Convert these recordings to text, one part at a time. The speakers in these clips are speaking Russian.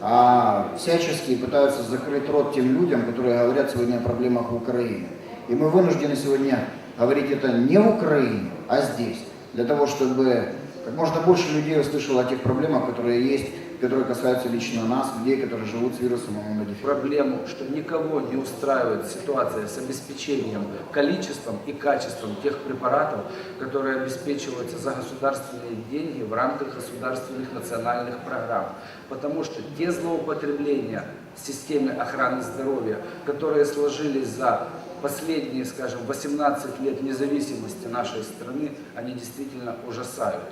а всячески пытаются закрыть рот тем людям, которые говорят сегодня о проблемах в Украине. И мы вынуждены сегодня говорить это не в Украине, а здесь, для того, чтобы как можно больше людей услышало о тех проблемах, которые есть, которые касаются лично нас, людей, которые живут с вирусом иммунодефицита. проблему, что никого не устраивает ситуация с обеспечением количеством и качеством тех препаратов, которые обеспечиваются за государственные деньги в рамках государственных национальных программ. Потому что те злоупотребления системе охраны здоровья, которые сложились за последние, скажем, 18 лет независимости нашей страны, они действительно ужасают.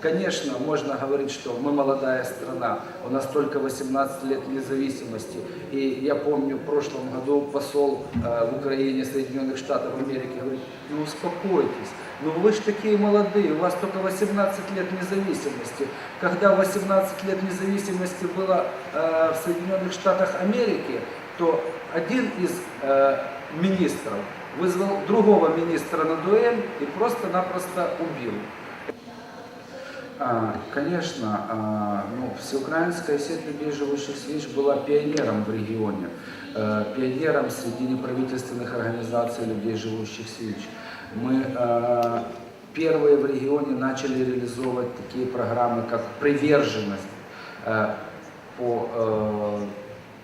Конечно, можно говорить, что мы молодая страна, у нас только 18 лет независимости. И я помню, в прошлом году посол э, в Украине Соединенных Штатов Америки говорит, ну успокойтесь, ну вы же такие молодые, у вас только 18 лет независимости. Когда 18 лет независимости было э, в Соединенных Штатах Америки, то один из э, министров вызвал другого министра на дуэль и просто-напросто убил. А, Конечно, а, ну, всеукраинская сеть людей, живущих с ВИЧ, была пионером в регионе, э, пионером среди неправительственных организаций людей, живущих с ВИЧ. Мы э, первые в регионе начали реализовывать такие программы, как приверженность э, по э,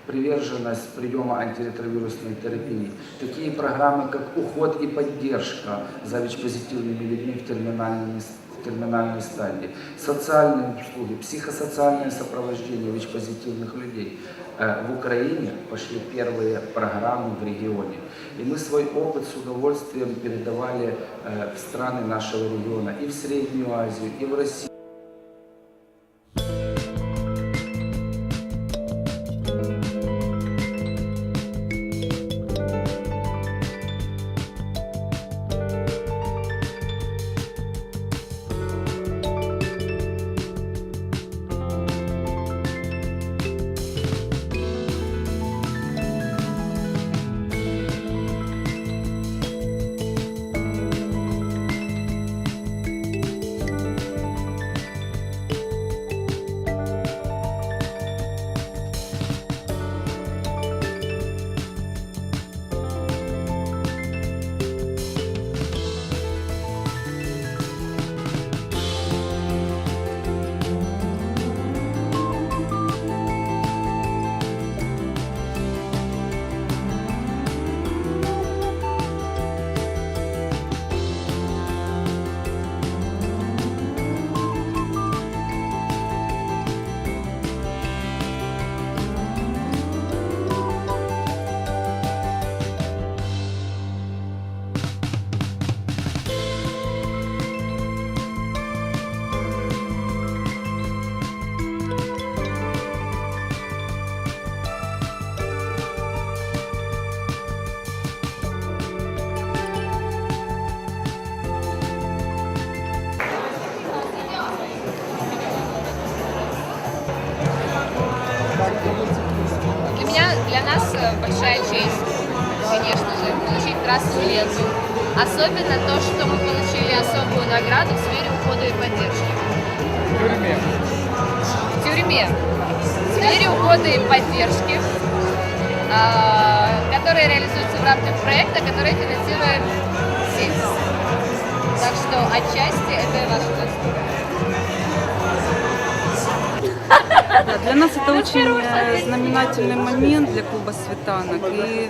приверженность приема антиретровирусной терапии. Такие программы, как уход и поддержка за ВИЧ-позитивными людьми в терминальной, в терминальной стадии, социальные услуги, психосоциальное сопровождение ВИЧ-позитивных людей. Э, В Украине пошли первые программы в регионе. И мы свой опыт с удовольствием передавали э, в страны нашего региона, и в Среднюю Азию, и в Россию. Получить красную ленту. Особенно то, что мы получили особую награду в сфере ухода и поддержки. В тюрьме. В тюрьме. В сфере ухода и поддержки, а, которая реализуется в рамках проекта, который финансирует сеть. Так что отчасти это и наша заслуга. Да, для нас это очень э, знаменательный момент для клуба «Светанок». И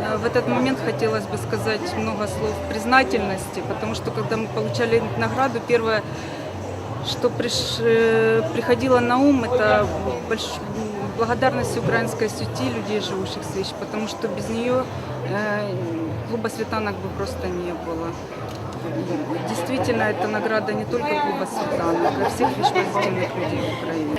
э, в этот момент хотелось бы сказать много слов признательности, потому что когда мы получали награду, первое, что приш- э, приходило на ум, это больш- благодарность украинской сети людей, живущих с ВИЧ, потому что без нее клуба «Светанок» бы просто не было. Действительно, это награда не только клуба «Светанок», а всех ВИЧ-позитивных людей в Украине.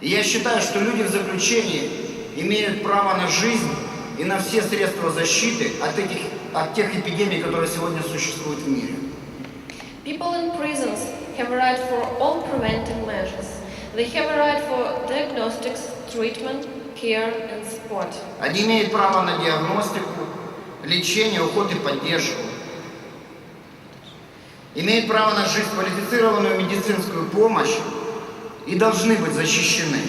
И я считаю, что люди в заключении имеют право на жизнь и на все средства защиты от, этих, от тех эпидемий, которые сегодня существуют в мире. People in prisons have a right for all preventive measures. They have a right for diagnostics, treatment, care and support. Они имеют право на диагностику, лечение, уход и поддержку. Имеют право на жизнь, квалифицированную медицинскую помощь и должны быть защищены.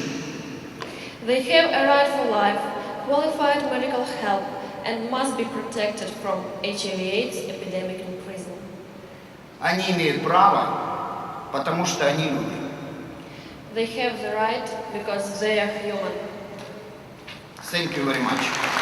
They have a right for life, qualified medical help, and must be protected from HIV/AIDS epidemic in prison. Они имеют право, потому что они люди. They have the right because they are human. Thank you very much.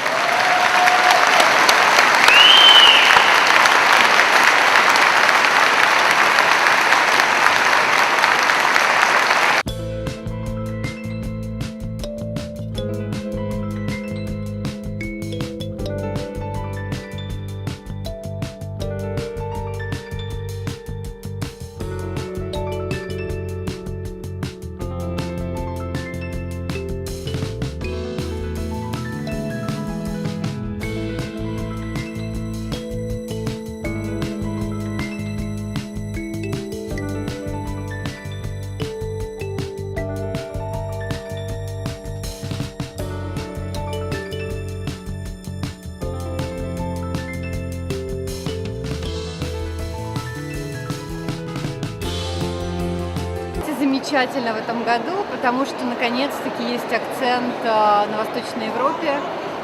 Замечательно в этом году, потому что наконец-таки есть акцент а, на Восточной Европе.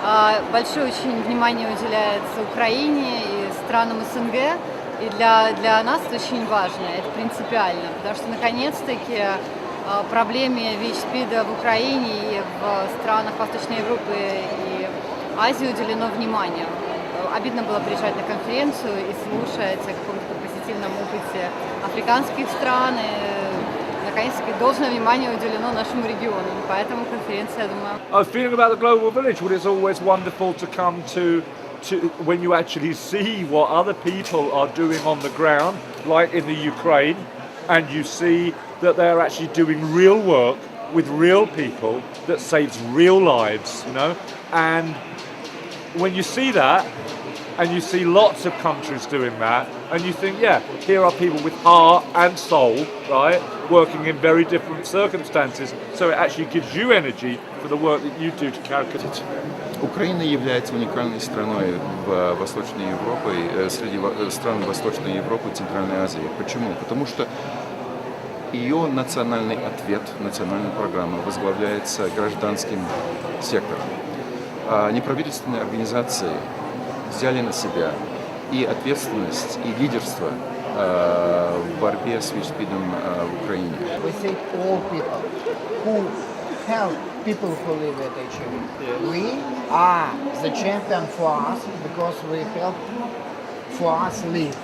А, Большое очень внимание уделяется Украине и странам СНГ. И для, для нас это очень важно, это принципиально, потому что наконец-таки а, проблеме ВИЧ-СПИДа в Украине и в странах Восточной Европы и Азии уделено внимание. Обидно было приезжать на конференцию и слушать о каком-то позитивном опыте африканских стран. И, наконец-таки должное внимание уделено нашему региону. Поэтому конференция, я думаю, I was feeling about the global village. Well, it's always wonderful to come to, to when you actually see what other people are doing on the ground, like in the Ukraine, and you see that they're actually doing real work with real people that saves real lives, you know. And when you see that, and you see lots of countries doing that, and you think, yeah, here are people with heart and soul, right, working in very different circumstances. So it actually gives you energy for the work that you do to carry it. Украина является уникальной страной в Восточной Европе, э, среди во- э, стран Восточной Европы и Центральной Азии. Почему? Потому что ее национальный ответ, национальная программа возглавляется гражданским сектором. А неправительственные организации взяли на себя и ответственность, и лидерство э, в борьбе с ВИЧ-СПИДом э, в Украине. we say all people who help people who live with HIV. We are the champion for us because we help for us live.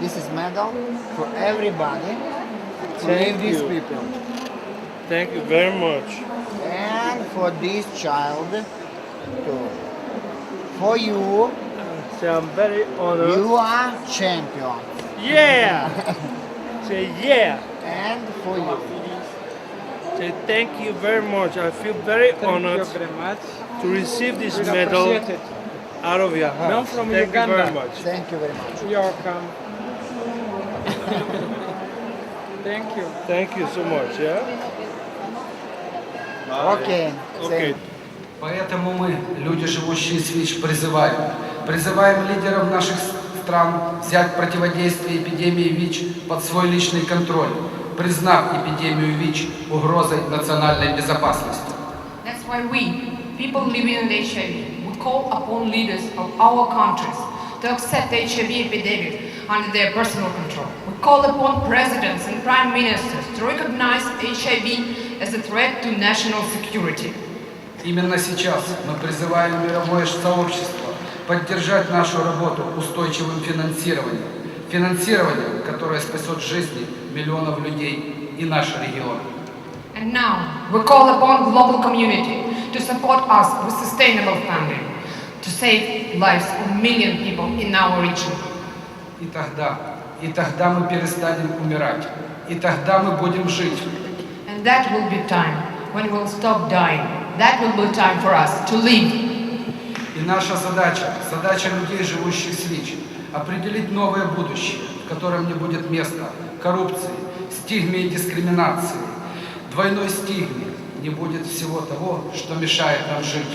This is medal for everybody to live these people. Thank you very much. And for this child too. For you, So I'm very honored. you are champion. Yeah. Say yeah. And for you. Say thank you very much. I feel very honored very much. to receive this We medal appreciate it. out of your hands. I'm from thank Uganda. you very much. Thank you very much. You're welcome. Thank you. Thank you so much. Yeah. Okay. Okay. Поэтому мы, люди, живущие с ВИЧ, призываем, призываем лидеров наших стран взять противодействие эпидемии ВИЧ под свой личный контроль, признав эпидемию ВИЧ угрозой национальной безопасности. That's why we, people living with HIV, we call upon leaders of our countries to accept the HIV epidemic under their personal control. We call upon presidents and prime ministers to recognize HIV as a threat to national security. Именно сейчас мы призываем мировое сообщество поддержать нашу работу устойчивым финансированием. Финансированием, которое спасет жизни миллионов людей и наш регион. And now we call upon global community to support us with sustainable funding to save lives of million people in our region. И тогда, и тогда мы перестанем умирать. И тогда мы будем жить. And that will be time when we'll stop dying. That will be time for us to live. Наша задача, задача людей, живущих с ВИЧ, определить новое будущее, в котором не будет места коррупции, стигме и дискриминации, двойной стигме, не будет всего того, что мешает нам жить.